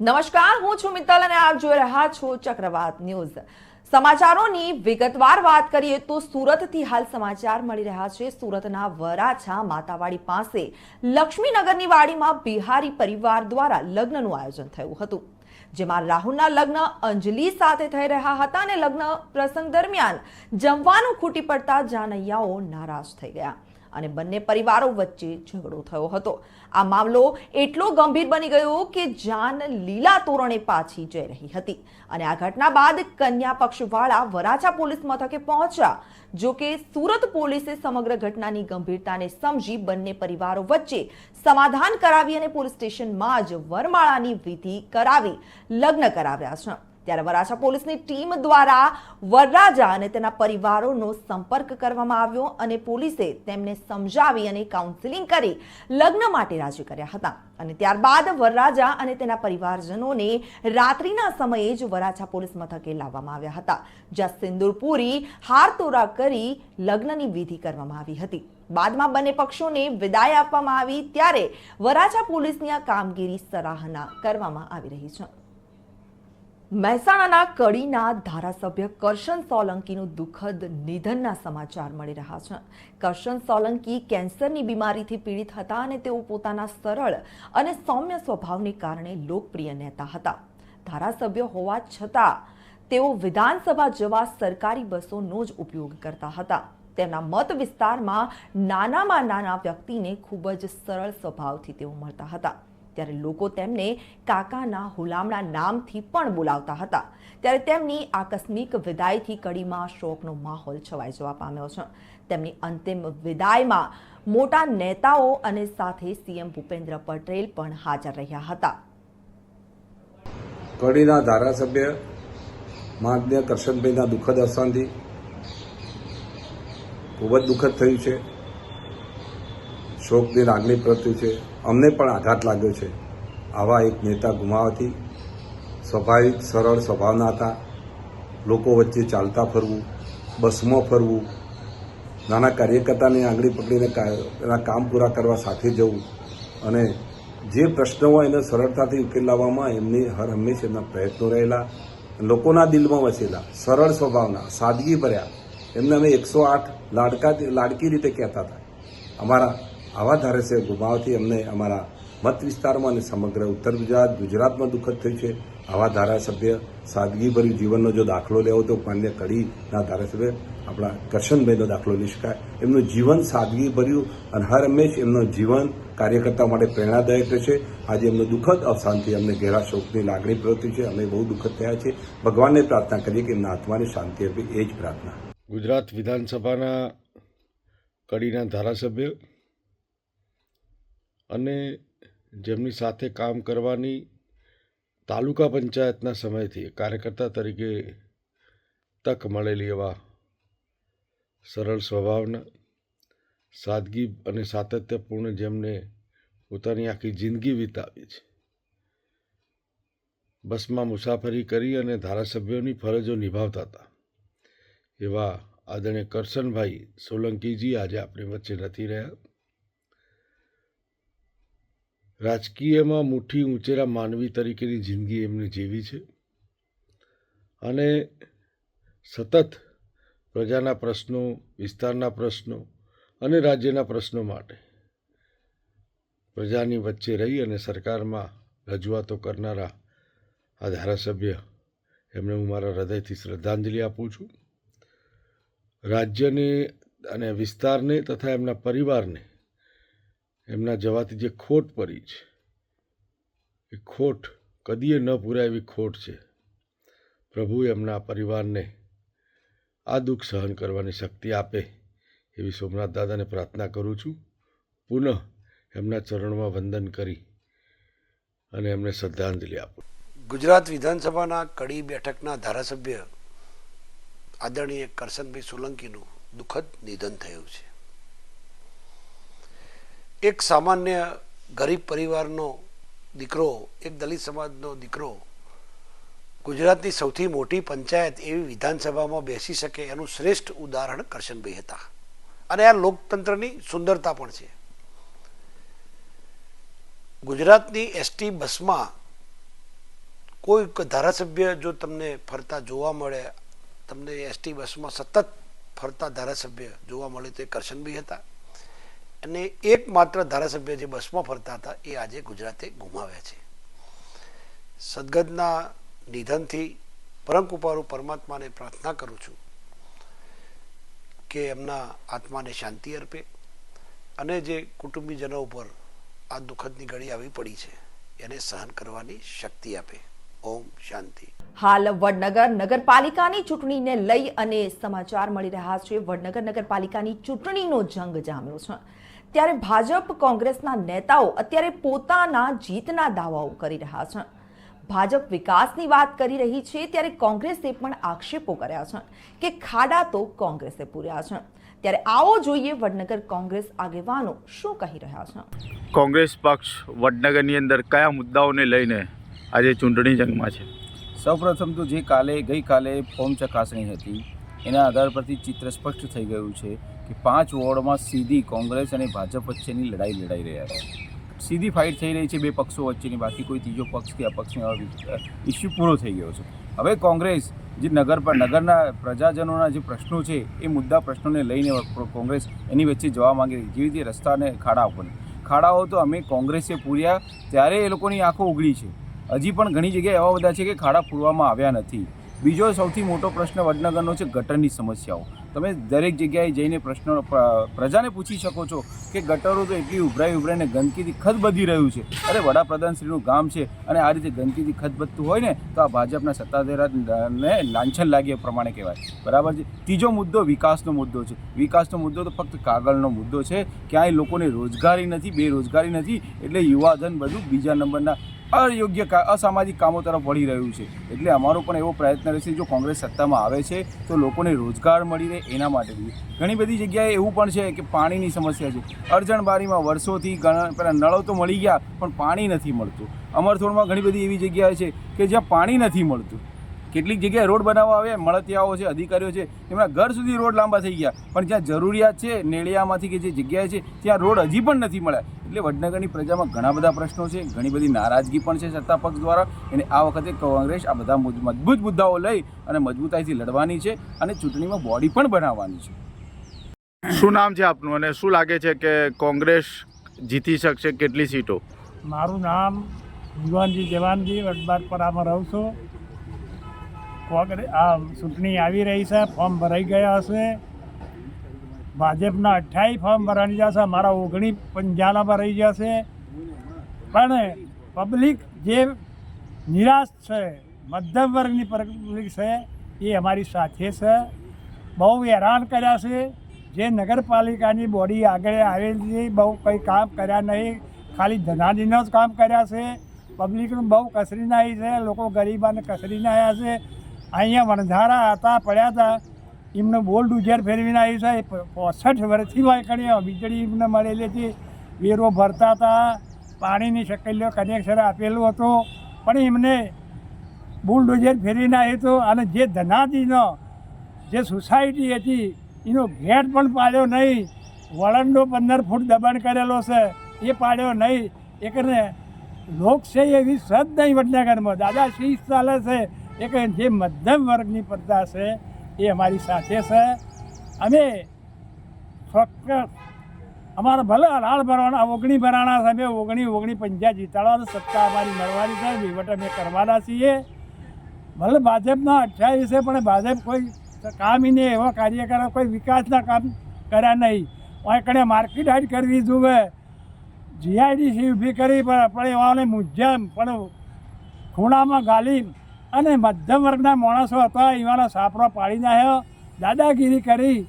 નમસ્કાર, હું છું મિત્તલ અને આપ જોઈ રહ્યા છો ચક્રવાત ન્યૂઝ. સમાચારોની વિગતવાર વાત કરીએ તો સુરતથી હાલ સમાચાર મળી રહ્યા છે. સુરતના વરાછા માતાવાડી પાસે લક્ષ્મીનગરની વાડીમાં બિહારી પરિવાર દ્વારા લગ્નનું આયોજન થયું હતું, જેમાં રાહુલના લગ્ન અંજલિ સાથે થઈ રહ્યા હતા અને લગ્ન પ્રસંગ દરમિયાન જમવાનું ખૂટી પડતા જાનૈયાઓ નારાજ થઈ ગયા. અને બંને પરિવારો વચ્ચે ઝઘડો થયો હતો. આ મામલો એટલો ગંભીર બની ગયો કે જાન લીલા તોરણે પાછી જઈ રહી હતી. અને આ ઘટના બાદ કન્યા પક્ષવાળા વરાછા પોલીસ મથકે પહોંચ્યા, જો કે સુરત પોલીસે સમગ્ર ઘટનાની ગંભીરતાને સમજી બંને પરિવારો વચ્ચે સમાધાન કરાવી અને પોલીસ સ્ટેશનમાં જ વરમાળાની વિધિ કરાવી, લગ્ન કરાવ્યા છે. ત્યારે વરાછા પોલીસની ટીમ દ્વારા વરરાજા અને તેના પરિવારોનો સંપર્ક કરવામાં આવ્યો અને પોલીસે તેમને સમજાવી અને કાઉન્સિલિંગ કરી લગ્ન માટે રાજી કર્યા હતા. અને ત્યારબાદ વરરાજા અને તેના પરિવારજનોને રાત્રિના સમયે જ વરાછા પોલીસ મથકે લાવવામાં આવ્યા હતા, જ્યાં સિંદુરપુરી હારતોરા હાર તોરા કરી લગ્નની વિધિ કરવામાં આવી હતી. બાદમાં બંને પક્ષોને વિદાય આપવામાં આવી, ત્યારે વરાછા પોલીસની આ કામગીરી સરાહના કરવામાં આવી રહી છે. મહેસાણાના કડીના ધારાસભ્ય કરશન સોલંકીનું દુઃખદ નિધનના સમાચાર મળી રહ્યા છે. કરશન સોલંકી કેન્સરની બીમારીથી પીડિત હતા અને તેઓ પોતાના સરળ અને સૌમ્ય સ્વભાવને કારણે લોકપ્રિય નેતા હતા. ધારાસભ્ય હોવા છતાં તેઓ વિધાનસભા જવા સરકારી બસોનો જ ઉપયોગ કરતા હતા. તેમના મત વિસ્તારમાં નાનામાં નાના વ્યક્તિને ખૂબ જ સરળ સ્વભાવથી તેઓ મળતા હતા. ત્યારે લોકો તેમને કાકાના હુલામણા નામથી પણ બોલાવતા હતા. ત્યારે તેમની આકસ્મિક વિદાયથી કડીમાં શોકનો માહોલ છવાઈ જવા પામ્યો છે. તેમની અંતિમ વિદાયમાં મોટા નેતાઓ અને સાથે સીએમ ભૂપેન્દ્ર પટેલ પણ હાજર રહ્યા હતા. કડીના ધારાસભ્ય માન્ય કરશનભાઈના દુઃખદ અવસાનથી ખૂબ જ દુઃખદ થયું છે. શોકની લાગણી પ્રત્યુ છે. અમને પણ આઘાત લાગ્યો છે. આવા એક નેતા ગુમાવતી, સ્વાભાવિક, સરળ સ્વભાવના હતા. લોકો વચ્ચે ચાલતા ફરવું, બસમાં ફરવું, નાના કાર્યકર્તાની આંગળી પકડીને એના કામ પૂરા કરવા સાથે જવું અને જે પ્રશ્નો હોય એને સરળતાથી ઉકેલ લાવવામાં એમની હર હંમેશ એમના પ્રયત્નો રહેલા, લોકોના દિલમાં વસેલા, સરળ સ્વભાવના, સાદગી ભર્યા. એમને અમે એકસો આઠ લાડકા, લાડકી રીતે કહેતા હતા. અમારા આવા ધારાસભ્ય ગુમાવથી અમને અમારા મત વિસ્તારમાં અને સમગ્ર ઉત્તર ગુજરાત, ગુજરાતમાં દુઃખદ થયું છે. આવા ધારાસભ્ય સાદગીભર્યું જીવનનો જો દાખલો લેવો તો માન્ય કડીના ધારાસભ્ય આપણા કરશનભાઈનો દાખલો લઈ શકાય. એમનું જીવન સાદગીભર્યું અને હર હંમેશ એમનું જીવન કાર્યકર્તા માટે પ્રેરણાદાયક રહેશે. આજે એમનું દુઃખદ અવસાનથી અમને ઘેરા શોકની લાગણી પ્રવૃત્તિ છે. અમે બહુ દુઃખદ થયા છે ભગવાનને પ્રાર્થના કરીએ કે એમના આત્માને શાંતિ આપે, એ જ પ્રાર્થના. ગુજરાત વિધાનસભાના કડીના ધારાસભ્ય અને જેમની સાથે કામ કરવાની તાલુકા પંચાયતના સમયથી કાર્યકર્તા તરીકે તક મળેલી એવા સરળ સ્વભાવના, સાદગી અને સાતત્યપૂર્ણ જેમને પોતાની આખી જિંદગી વિતાવી છે. બસમાં મુસાફરી કરી અને ધારાસભ્યોની ફરજો નિભાવતા હતા. એવા આદરણીય કરશનભાઈ સોલંકીજી આજે આપણી વચ્ચે નથી રહ્યા. રાજકીયમાં મુઠ્ઠી ઊંચેરા માનવી તરીકેની જિંદગી એમને જીવી છે. અને સતત પ્રજાના પ્રશ્નો, વિસ્તારના પ્રશ્નો અને રાજ્યના પ્રશ્નો માટે પ્રજાની વચ્ચે રહી અને સરકારમાં રજૂઆતો કરનારા આ ધારાસભ્ય એમને હું મારા હૃદયથી શ્રદ્ધાંજલિ આપું છું. રાજ્યને અને વિસ્તારને તથા એમના પરિવારને એમના જવાથી જે ખોટ પડી છે, એ ખોટ કદીએ ન પૂરાય એવી ખોટ છે. પ્રભુ એમના પરિવારને આ દુઃખ સહન કરવાની શક્તિ આપે એવી સોમનાથ દાદાને પ્રાર્થના કરું છું. પુનઃ એમના ચરણમાં વંદન કરી અને એમને શ્રદ્ધાંજલિ આપું. ગુજરાત વિધાનસભાના કડી બેઠકના ધારાસભ્ય આદરણીય કરશનભાઈ સોલંકીનું દુઃખદ નિધન થયું છે. એક સામાન્ય ગરીબ પરિવારનો દીકરો, એક દલિત સમાજનો દીકરો ગુજરાતની સૌથી મોટી પંચાયત એવી વિધાનસભામાં બેસી શકે એનું શ્રેષ્ઠ ઉદાહરણ કરશનભાઈ હતા. અને આ લોકતંત્રની સુંદરતા પણ છે. ગુજરાતની એસટી બસમાં કોઈ ધારાસભ્ય જો તમને ફરતા જોવા મળે, તમને એસટી બસમાં સતત ફરતા ધારાસભ્ય જોવા મળે તો એ કરશનભાઈ હતા. અને એકમાત્ર ધારાસભ્ય જે બસમાં ફરતા હતા, એ આજે ગુજરાતે ગુમાવ્યા છે. સદગતના નિધનથી પરમ કૃપાળુ પરમાત્માને પ્રાર્થના કરું છું કે એમના આત્માને શાંતિ અર્પે અને જે કુટુંબીજનો ઉપર આ દુઃખદની ઘડી આવી પડી છે, એને સહન કરવાની શક્તિ આપે. ઓમ શાંતિ. હાલ વડનગર નગરપાલિકાની ચૂંટણીને લઈ અને સમાચાર મળી રહ્યા છે. વડનગર નગરપાલિકાની ચૂંટણીનો જંગ જામ્યો છે. ત્યારે ભાજપ કોંગ્રેસના નેતાઓ અત્યારે પોતાના જીતના દાવાઓ કરી રહ્યા છે. ભાજપ વિકાસની વાત કરી રહી છે ત્યારે કોંગ્રેસે પણ આક્ષેપો કર્યા છે કે ખાડા તો કોંગ્રેસે પૂર્યા છે. ત્યારે આવો જોઈએ વડનગર કોંગ્રેસ આગેવાનો શું કહી રહ્યા છે. કોંગ્રેસ પક્ષ વડનગરની અંદર કયા મુદ્દાઓને લઈને આજે ચૂંટણી જંગમાં છે. સૌપ્રથમ તો જે કાલે, ગઈકાલે ફોર્મ ચકાસણી હતી, એના આધાર પરથી ચિત્ર સ્પષ્ટ થઈ ગયું છે કે પાંચ વોર્ડમાં સીધી કોંગ્રેસ અને ભાજપ વચ્ચેની લડાઈ લડાઈ રહ્યા છે. સીધી ફાઇટ થઈ રહી છે બે પક્ષો વચ્ચેની, બાકી કોઈ ત્રીજો પક્ષ કે અપક્ષને ઇસ્યુ પૂરો થઈ ગયો છે. હવે કોંગ્રેસ, જે નગર પર, નગરના પ્રજાજનોના જે પ્રશ્નો છે, એ મુદ્દા પ્રશ્નોને લઈને કોંગ્રેસ એની વચ્ચે જવા માંગે છે. જેવી રીતે રસ્તાને ખાડા ઉપર ખાડાઓ તો અમે કોંગ્રેસે પૂર્યા, ત્યારે એ લોકોની આંખો ઉગડી છે. હજી પણ ઘણી જગ્યાએ એવા બધા છે કે ખાડા પૂરવામાં આવ્યા નથી. બીજો સૌથી મોટો પ્રશ્ન વડનગરનો છે ગટરની સમસ્યાઓ. તમે દરેક જગ્યાએ જઈને પ્રશ્નો પ્રજાને પૂછી શકો છો કે ગટરો તો એટલી ઉભરાઈ ઉભરાઈને ગંદકીથી ખદબદી રહ્યું છે. અરે વડાપ્રધાનશ્રીનું ગામ છે અને આ રીતે ગંદકીથી ખદબદતું હોય ને તો આ ભાજપના સત્તાધારને લાંછન લાગે એ પ્રમાણે કહેવાય. બરાબર છે? ત્રીજો મુદ્દો વિકાસનો મુદ્દો છે. વિકાસનો મુદ્દો તો ફક્ત કાગળનો મુદ્દો છે. ક્યાંય લોકોને રોજગારી નથી, બેરોજગારી નથી, એટલે યુવાધન બધું બીજા નંબરના અયોગ્ય અસામાજિક કામો તરફ વળી રહ્યું છે. એટલે અમારો પણ એવો પ્રયત્ન રહેશે, જો કોંગ્રેસ સત્તામાં આવે છે, તો લોકોને રોજગાર મળી રહે એના માટે બી. ઘણી બધી જગ્યાએ એવું પણ છે કે પાણીની સમસ્યા છે. અરજણબારીમાં વર્ષોથી ઘણા પેલા નળો તો મળી ગયા, પણ પાણી નથી મળતું. અમરથોડમાં ઘણી બધી એવી જગ્યાએ છે કે જ્યાં પાણી નથી મળતું. કેટલીક જગ્યાએ રોડ બનાવવા આવ્યા મળતિયાઓ છે અધિકારીઓ છે એમના ઘર સુધી રોડ લાંબા થઈ ગયા. પણ જ્યાં જરૂરિયાત છે નેળિયામાંથી કે જે જગ્યાએ છે ત્યાં રોડ હજી પણ નથી મળ્યા. એટલે વડનગરની પ્રજામાં ઘણા બધા પ્રશ્નો છે ઘણી બધી નારાજગી પણ છે સત્તા પક્ષ દ્વારા. અને આ વખતે કોંગ્રેસ આ બધા મજબૂત મુદ્દાઓ લઈ અને મજબૂતાઈથી લડવાની છે અને ચૂંટણીમાં બોડી પણ બનાવવાની છે. શું નામ છે આપનું અને શું લાગે છે કે કોંગ્રેસ જીતી શકશે કેટલી સીટો? મારું નામ ભગવાનજી જવાનજી વડબાર પર આમાં રહું છું. આ ચૂંટણી આવી રહી છે, ફોર્મ ભરાઈ ગયા હશે. ભાજપના અઠ્યાવીસ ફોર્મ ભરાઈ જશે, મારા ઓગણી પંજાલા ભરાઈ જશે. પણ પબ્લિક જે નિરાશ છે, મધ્યમ વર્ગની પબ્લિક છે, એ અમારી સાથે છે. બહુ હેરાન કર્યા છે. જે નગરપાલિકાની બોડી આગળ આવેલી છે, બહુ કંઈ કામ કર્યા નહીં. ખાલી ધનાજીનો જ કામ કર્યા છે. પબ્લિકનું બહુ કસરી નાહી છે, લોકો ગરીબાને કસરી નાહ્યા છે. અહીંયા વણઝારા હતા, પડ્યા હતા. એમને બોલ્ડ ઉજેર ફેરવીને આવ્યું છે. પોસઠ વર્ષથી વાંકણીઓ વીજળી એમને મળેલી હતી. વેરો ભરતા હતા. પાણીની શકેલીઓ કનેક્શન આપેલું હતું. પણ એમને બુલડોઝર ફેરવીને આવ્યું હતું. અને જે ધનાજીનો જે સોસાયટી હતી, એનો ગેટ પણ પાડ્યો નહીં. વળંડો પંદર ફૂટ દબાણ કરેલો છે. એ પાડ્યો નહીં. એકને લોકશાહી એવી સદ નહીં વડનગરમાં. દાદા શીશ ચાલે છે. એક જે મધ્યમ વર્ગની પ્રજા છે, એ અમારી સાથે છે. અમે ફક્ત અમારે ભલે અઢાર ભરવાના, ઓગણી ભરાણા છે, અમે ઓગણી ઓગણી પંજા જીતાડવાના, સત્તા અમારી મળવાની છે વહીવટ અમે કરવાના છીએ. ભલે ભાજપના અઠ્યાવીસ પણ ભાજપ કોઈ કામ નહીં, એવા કાર્ય કરે કોઈ વિકાસના કામ કર્યા નહીં. કણે માર્કેટ હાઈટ કરવી જોવે. જીઆઈડીસી ઊભી કરી, પણ એવાને મુજ્જમ પણ ખૂણામાં ગાલી અને મધ્યમ વર્ગના માણસો હતા એવાના સાપરો પાડી નાખ્યો, દાદાગીરી કરી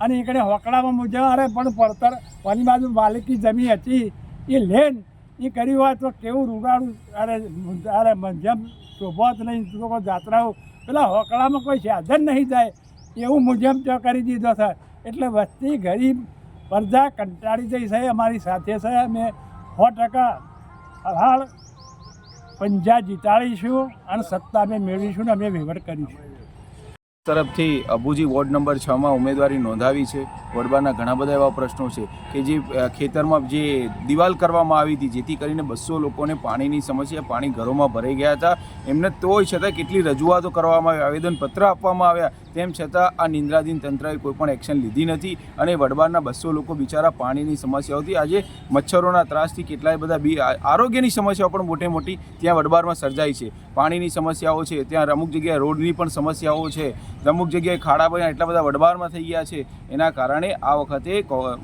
અને એકડે હોકડામાં મુજબ અરે, પણ પડતર ઓની બાજુ માલિકી જમીન હતી. એ લેન એ કર્યું હોય તો કેવું રૂડાડું અરે અરે, મધ્યમ શોભત નહીં. લોકો જાત્રાઓ, પેલા હોકડામાં કોઈ સાધન નહીં જાય એવું મુજબ તો કરી દીધો છે. એટલે વસ્તી ગરીબ પ્રજા કંટાળી જઈ છે. અમારી સાથે છે. અમે સો ટકા હાલ પંજા જીતાડીશું અને સત્તા અમે મેળવીશું ને અમે વહીવટ કરીશું. તરફથી અબુજી વોર્ડ નંબર છમાં ઉમેદવારી નોંધાવી છે. વડબાના ઘણા બધા એવા પ્રશ્નો છે કે જે ખેતરમાં જે દિવાલ કરવામાં આવી હતી, જેથી કરીને બસો લોકોને પાણીની સમસ્યા, પાણી ઘરોમાં ભરાઈ ગયા હતા. એમને તોય છતાં કેટલી રજૂઆતો કરવામાં આવી, આવેદનપત્ર આપવામાં આવ્યા. તેમ છતાં આ નિંદ્રાધીન તંત્રએ કોઈ પણ એક્શન લીધી નથી અને વડબારના બસો લોકો બિચારા પાણીની સમસ્યાઓથી આજે મચ્છરોના ત્રાસથી કેટલાય બધા બી આરોગ્યની સમસ્યાઓ પણ મોટે મોટી ત્યાં વડબારમાં સર્જાય છે. પાણીની સમસ્યાઓ છે, ત્યાં અમુક જગ્યાએ રોડની પણ સમસ્યાઓ છે. અમુક જગ્યાએ ખાડા પણ એટલા બધા વડબારમાં થઈ ગયા છે. એના કારણે આ વખતે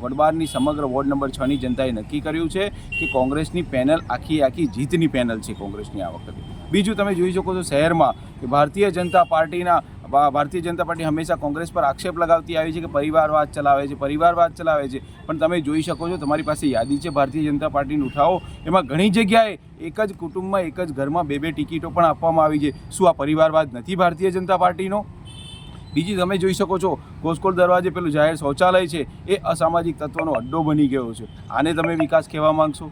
વડબારની સમગ્ર વોર્ડ નંબર છની જનતાએ નક્કી કર્યું છે કે કોંગ્રેસની પેનલ આખી આખી જીતની પેનલ છે કોંગ્રેસની આ વખતે. બીજું તમે જોઈ શકો છો શહેરમાં કે ભારતીય જનતા પાર્ટીના ભારતીય જનતા પાર્ટી હંમેશા કોંગ્રેસ પર આક્ષેપ લગાવતી આવી છે કે પરિવારવાદ ચલાવે છે પરિવારવાદ ચલાવે છે. પણ તમે જોઈ શકો છો તમારી પાસે યાદી છે ભારતીય જનતા પાર્ટીને ઉઠાવો. એમાં ઘણી જગ્યાએ એક જ કુટુંબમાં, એક જ ઘરમાં બે બે ટિકિટો પણ આપવામાં આવી છે. શું આ પરિવારવાદ નથી ભારતીય જનતા પાર્ટીનો? બીજી તમે જોઈ શકો છો ગોસ્કોલ દરવાજે પેલું જાહેર શૌચાલય છે, એ અસામાજિક તત્વનો અડ્ડો બની ગયો છે. આને તમે વિકાસ કહેવા માંગશો?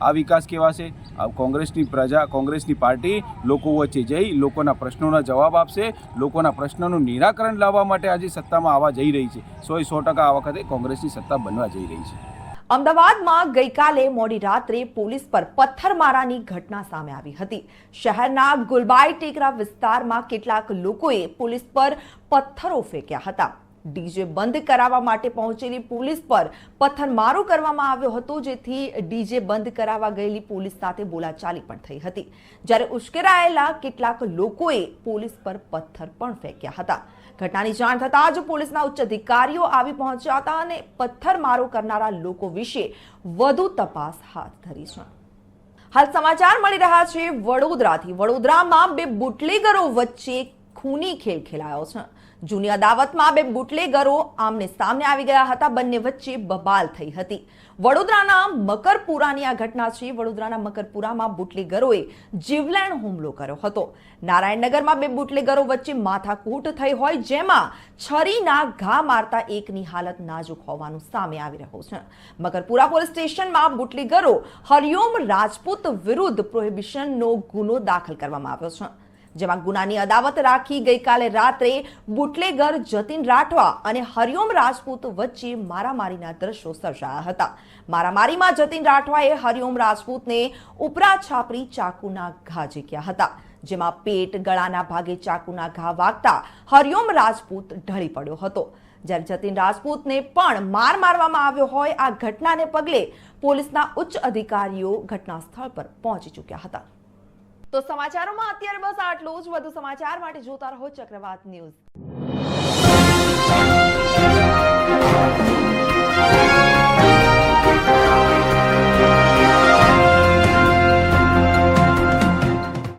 આ વિકાસ કહેવાશે આ કોંગ્રેસની પ્રજા, કોંગ્રેસની પાર્ટી લોકો વચ્ચે જઈ લોકોના પ્રશ્નોના જવાબ આપશે, લોકોના પ્રશ્નોનું નિરાકરણ લાવવા માટે આજે સત્તામાં આવવા જઈ રહી છે. સો સો ટકા આ વખતે કોંગ્રેસની સત્તા બનવા જઈ રહી છે. અમદાવાદમાં ગઈકાલે મોડી રાત્રે પોલીસ પર પથ્થરમારાની ઘટના સામે આવી હતી. શહેરના ગુલબાઈ ટેકરા વિસ્તારમાં કેટલાક લોકોએ પોલીસ પર પથ્થરો ફેંક્યા હતા. ડીજે બંધ કરાવવા માટે પહોંચેલી પોલીસ પર પથ્થરમારો કરવામાં આવ્યો હતો, જેથી ડીજે બંધ કરાવવા ગયેલી પોલીસ સાથે બોલાચાલી પણ થઈ હતી. જ્યારે ઉશ્કેરાયેલા કેટલાક લોકોએ પોલીસ પર પથ્થર પણ ફેંક્યા હતા. ઘટનાની જાણ થતાં જ પોલીસના ઉચ્ચ અધિકારીઓ આવી પહોંચ્યા હતા અને પથ્થરમારો કરનારા લોકો વિશે વધુ તપાસ હાથ ધરી છે. હાલ સમાચાર મળી રહ્યા છે, વડોદરાથી. વડોદરામાં બે બુટલેગરો વચ્ચે ખૂની ખેલ ખેલાયો છે. જૂની અદાવતમાં બે બુટલેગરો આમને સામને આવી ગયા હતા. બંને વચ્ચે બબાલ થઈ હતી. વડોદરાના મકરપુરાની આ ઘટના છે. વડોદરાના મકરપુરામાં બુટલેગરોએ જીવલેણ હુમલો કર્યો હતો. નારાયણનગરમાં બે બુટલેગરો વચ્ચે માથાકૂટ થઈ હોય જેમાં છરીના ઘા મારતા એકની હાલત નાજુક હોવાનું સામે આવી રહ્યું છે. મકરપુરા પોલીસ સ્ટેશનમાં બુટલેગરો હરિઓમ રાજપૂત વિરુદ્ધ પ્રોહિબિશનનો ગુનો દાખલ કરવામાં આવ્યો છે. જેમાં ગુનાની અદાવત રાખી ગઈકાલે રાત્રે બુટલેગર, જતીન રાઠવા અને હરિઓમ રાજપૂત વચ્ચે મારામારીના દ્રશ્યો સર્જાયા હતા. મારામારીમાં જતીન રાઠવાએ હરિઓમ રાજપૂતને ઉપરા છાપરી ચાકુના ઘા ઝીક્યા હતા, જેમાં પેટ ગળાના ભાગે ચાકુના ઘા વાગતા હરિઓમ રાજપૂત ઢળી પડ્યો હતો. જ્યારે જતીન રાજપૂતને પણ માર મારવામાં આવ્યો હોય આ ઘટનાને પગલે પોલીસના ઉચ્ચ અધિકારીઓ ઘટના સ્થળ પર પહોંચી ચૂક્યા હતા. તો સમાચારોમાં અત્યારે બસ આટલું જ. વધુ સમાચાર માટે જોતા રહો ચક્રવાત ન્યૂઝ.